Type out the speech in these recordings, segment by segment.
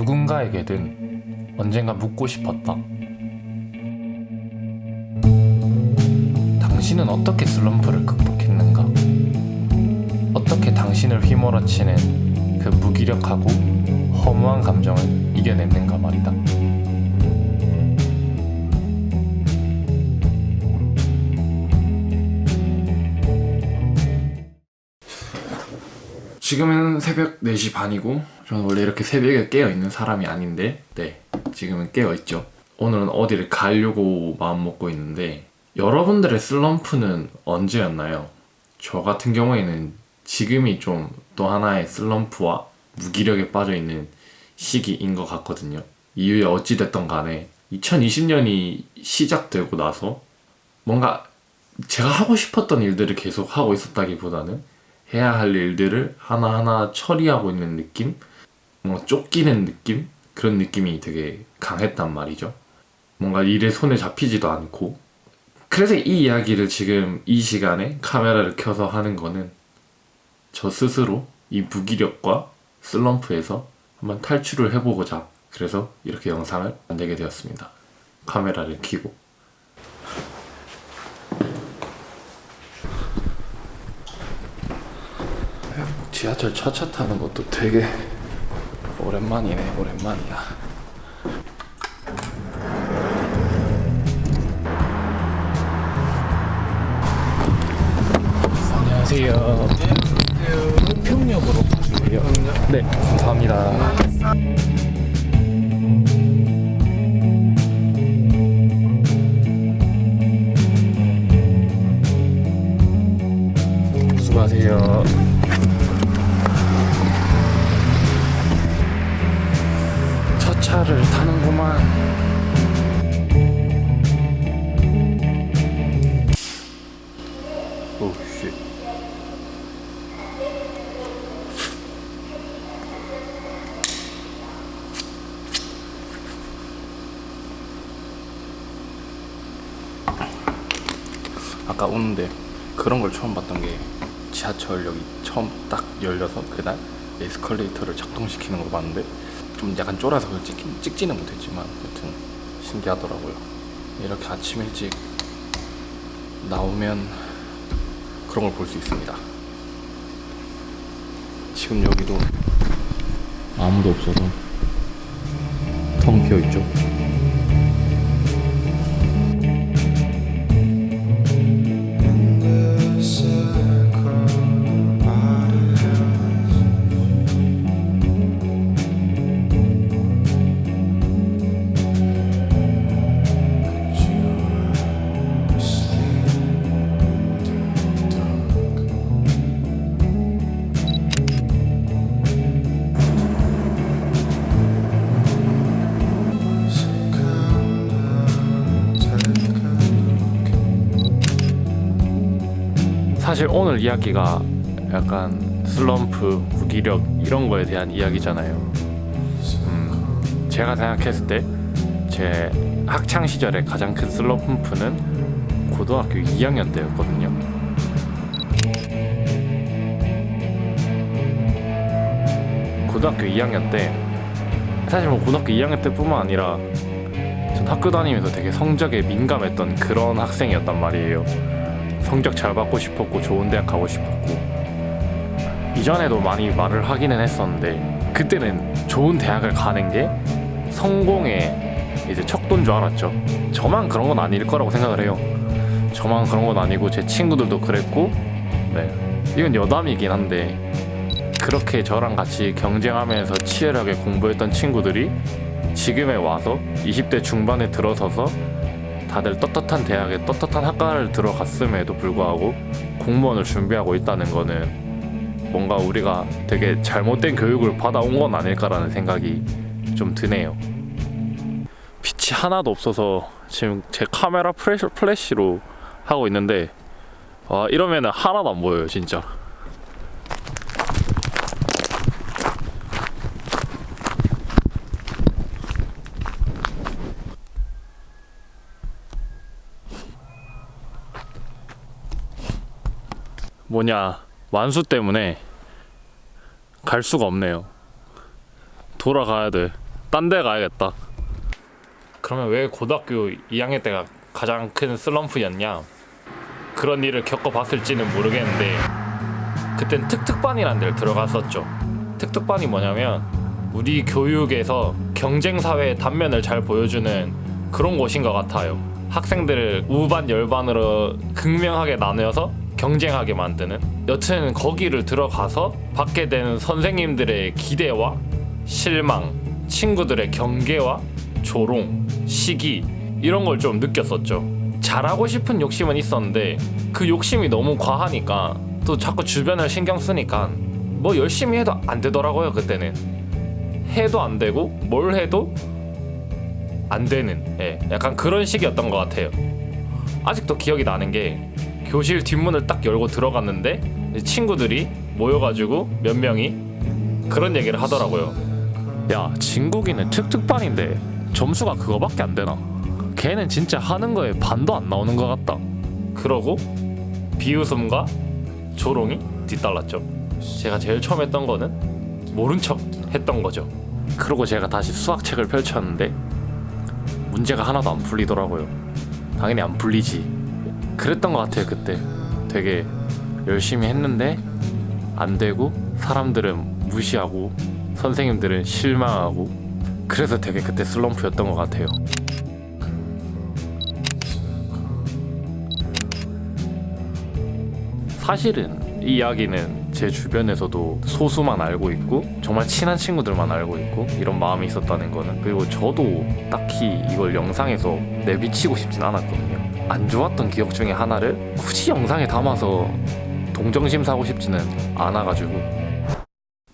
누군가에게든 언젠가 묻고 싶었다. 당신은 어떻게 슬럼프를 극복했는가? 어떻게 당신을 휘몰아치는 그 무기력하고 허무한 감정을 이겨냈는가 말이다. 지금은 새벽 4시 반이고 저는 원래 이렇게 새벽에 깨어 있는 사람이 아닌데 네 지금은 깨어 있죠 오늘은 어디를 가려고 마음 먹고 있는데 여러분들의 슬럼프는 언제였나요? 저 같은 경우에는 지금이 좀 또 하나의 슬럼프와 무기력에 빠져 있는 시기인 것 같거든요 이후에 어찌됐던 간에 2020년이 시작되고 나서 뭔가 제가 하고 싶었던 일들을 계속 하고 있었다기보다는 해야 할 일들을 하나하나 처리하고 있는 느낌? 뭔가 쫓기는 느낌? 그런 느낌이 되게 강했단 말이죠. 뭔가 일에 손에 잡히지도 않고. 그래서 이 이야기를 지금 이 시간에 카메라를 켜서 하는 거는 저 스스로 이 무기력과 슬럼프에서 한번 탈출을 해보고자 그래서 이렇게 영상을 만들게 되었습니다. 카메라를 켜고. 지하철 차차 타는 것도 되게 오랜만이네 오랜만이야. 안녕하세요. 평역으로 가줄래요? 네 감사합니다 오는데 그런 걸 처음 봤던 게 지하철역이 처음 딱 열려서 그날 에스컬레이터를 작동시키는 걸 봤는데 좀 약간 쫄아서 찍, 찍지는 못했지만 여튼 신기하더라고요. 이렇게 아침 일찍 나오면 그런 걸 볼 수 있습니다. 지금 여기도 아무도 없어서 텅 비어 있죠 사실 오늘 이야기가 약간 슬럼프, 무기력 이런 거에 대한 이야기잖아요. 음, 제가 생각했을 때 제 학창 시절에 가장 큰 슬럼프는 고등학교 2학년 때였거든요. 고등학교 2학년 때 사실 뭐 고등학교 2학년 때뿐만 아니라 전 학교 다니면서 되게 성적에 민감했던 그런 학생이었단 말이에요. 성적 잘 받고 싶었고 좋은 대학 가고 싶었고 이전에도 많이 말을 하기는 했었는데 그때는 좋은 대학을 가는 게 성공의 이제 척도인 줄 알았죠. 저만 그런 건 아닐 거라고 생각을 해요. 저만 그런 건 아니고 제 친구들도 그랬고 네 이건 여담이긴 한데 그렇게 저랑 같이 경쟁하면서 치열하게 공부했던 친구들이 지금에 와서 20대 중반에 들어서서 다들 떳떳한 대학에 떳떳한 학과를 들어갔음에도 불구하고 공무원을 준비하고 있다는 거는 뭔가 우리가 되게 잘못된 교육을 받아온 건 아닐까라는 생각이 좀 드네요. 빛이 하나도 없어서 지금 제 카메라 플래시, 플래시로 하고 있는데 와 이러면 하나도 안 보여요 진짜. 뭐냐 완수 때문에 갈 수가 없네요. 돌아가야 돼. 딴 데 가야겠다. 그러면 왜 고등학교 2학년 때가 가장 큰 슬럼프였냐? 그런 일을 겪어봤을지는 모르겠는데 그땐 특특반이라는 데를 들어갔었죠. 특특반이 뭐냐면 우리 교육에서 경쟁 사회의 단면을 잘 보여주는 그런 곳인 것 같아요. 학생들을 우반 열반으로 극명하게 나누어서 경쟁하게 만드는. 여튼 거기를 들어가서 받게 되는 선생님들의 기대와 실망, 친구들의 경계와 조롱, 시기 이런 걸 좀 느꼈었죠. 잘하고 싶은 욕심은 있었는데 그 욕심이 너무 과하니까 또 자꾸 주변을 신경 쓰니까 뭐 열심히 해도 안 되더라고요 그때는 해도 안 되고 뭘 해도 안 되는 예, 약간 그런 식이었던 것 같아요. 아직도 기억이 나는 게 교실 뒷문을 딱 열고 들어갔는데 친구들이 모여가지고 몇 명이 그런 얘기를 하더라고요. 야 진국이는 특특반인데 점수가 그거밖에 안 되나? 걔는 진짜 하는 거에 반도 안 나오는 것 같다. 그러고 비웃음과 조롱이 뒤따랐죠. 제가 제일 처음 했던 거는 모른 척 했던 거죠. 그러고 제가 다시 수학책을 펼쳤는데 문제가 하나도 안 풀리더라고요. 당연히 안 풀리지. 그랬던 것 같아요 그때. 되게 열심히 했는데 안 되고 사람들은 무시하고 선생님들은 실망하고 그래서 되게 그때 슬럼프였던 것 같아요. 사실은 이 이야기는 제 주변에서도 소수만 알고 있고 정말 친한 친구들만 알고 있고 이런 마음이 있었다는 거는 그리고 저도 딱히 이걸 영상에서 내비치고 싶진 않았거든요. 안 좋았던 기억 중에 하나를 굳이 영상에 담아서 동정심 사고 싶지는 않아가지고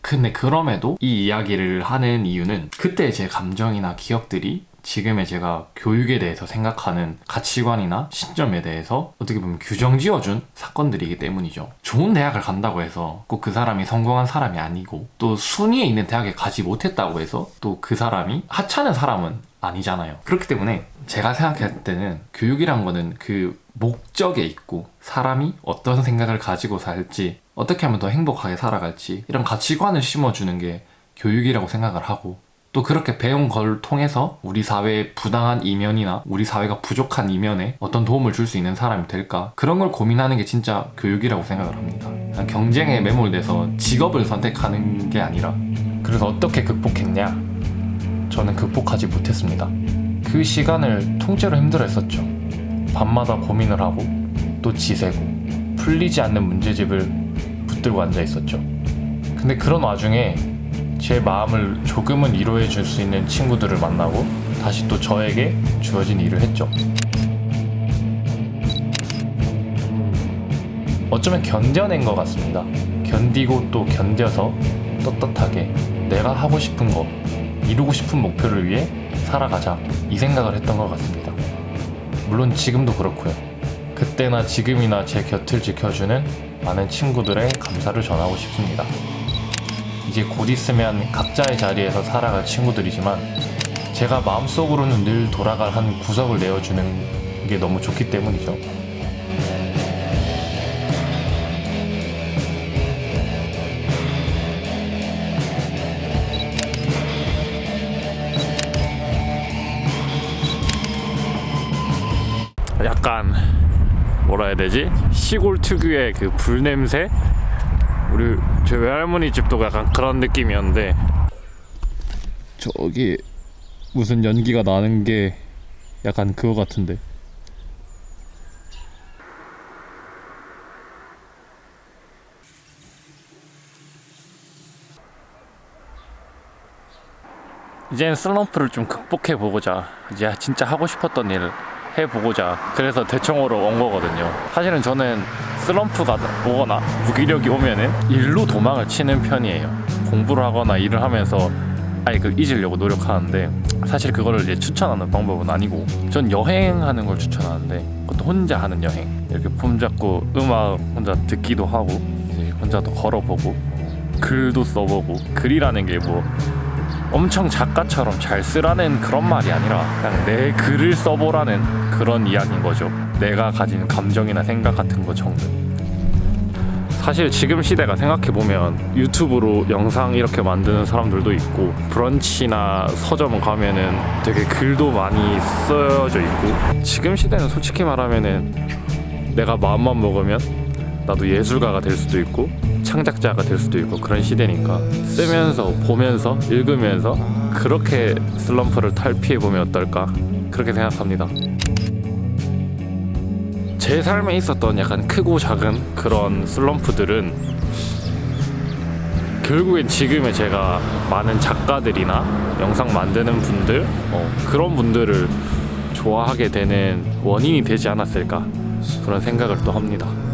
근데 그럼에도 이 이야기를 하는 이유는 그때 제 감정이나 기억들이 지금의 제가 교육에 대해서 생각하는 가치관이나 신점에 대해서 어떻게 보면 규정 지어준 사건들이기 때문이죠. 좋은 대학을 간다고 해서 꼭 그 사람이 성공한 사람이 아니고 또 순위에 있는 대학에 가지 못했다고 해서 또 그 사람이 하찮은 사람은 아니잖아요. 그렇기 때문에 제가 생각할 때는 교육이란 거는 그 목적에 있고 사람이 어떤 생각을 가지고 살지 어떻게 하면 더 행복하게 살아갈지 이런 가치관을 심어주는 게 교육이라고 생각을 하고 또 그렇게 배운 걸 통해서 우리 사회의 부당한 이면이나 우리 사회가 부족한 이면에 어떤 도움을 줄 수 있는 사람이 될까 그런 걸 고민하는 게 진짜 교육이라고 생각을 합니다. 경쟁에 매몰돼서 직업을 선택하는 게 아니라 그래서 어떻게 극복했냐? 저는 극복하지 못했습니다. 그 시간을 통째로 힘들어했었죠. 밤마다 고민을 하고 또 지새고 풀리지 않는 문제집을 붙들고 앉아 있었죠. 근데 그런 와중에 제 마음을 조금은 위로해 줄 수 있는 친구들을 만나고 다시 또 저에게 주어진 일을 했죠. 어쩌면 견뎌낸 것 같습니다. 견디고 또 견뎌서 떳떳하게 내가 하고 싶은 거, 이루고 싶은 목표를 위해 살아가자 이 생각을 했던 것 같습니다. 물론 지금도 그렇고요. 그때나 지금이나 제 곁을 지켜주는 많은 친구들의 감사를 전하고 싶습니다. 이제 곧 있으면 각자의 자리에서 살아갈 친구들이지만 제가 마음속으로는 늘 돌아갈 한 구석을 내어주는 게 너무 좋기 때문이죠. 약간 뭐라 해야 되지? 시골 특유의 그 불냄새? 우리 제 외할머니 집도 약간 그런 느낌이었는데 저기 무슨 연기가 나는 게 약간 그거 같은데. 이제는 슬럼프를 좀 극복해 보고자 이제 진짜 하고 싶었던 일을 해보고자 그래서 대청으로 온 거거든요. 사실은 저는 슬럼프가 오거나 무기력이 오면은 일로 도망을 치는 편이에요 공부를 하거나 일을 하면서 아예 그 잊으려고 노력하는데 사실 그거를 이제 추천하는 방법은 아니고 전 여행하는 걸 추천하는데 그것도 혼자 하는 여행 이렇게 품 잡고 음악 혼자 듣기도 하고 이제 혼자도 걸어보고 글도 써보고 글이라는 게 뭐 엄청 작가처럼 잘 쓰라는 그런 말이 아니라 그냥 내 글을 써보라는 그런 이야기인 거죠. 내가 가진 감정이나 생각 같은 거 적는. 사실 지금 시대가 생각해 보면 유튜브로 영상 이렇게 만드는 사람들도 있고 브런치나 서점 가면은 되게 글도 많이 쓰여져 있고 지금 시대는 솔직히 말하면은 내가 마음만 먹으면 나도 예술가가 될 수도 있고 창작자가 될 수도 있고 그런 시대니까 쓰면서 보면서 읽으면서 그렇게 슬럼프를 탈피해 보면 어떨까 그렇게 생각합니다. 제 삶에 있었던 약간 크고 작은 그런 슬럼프들은 결국엔 지금의 제가 많은 작가들이나 영상 만드는 분들 어, 그런 분들을 좋아하게 되는 원인이 되지 않았을까 그런 생각을 또 합니다.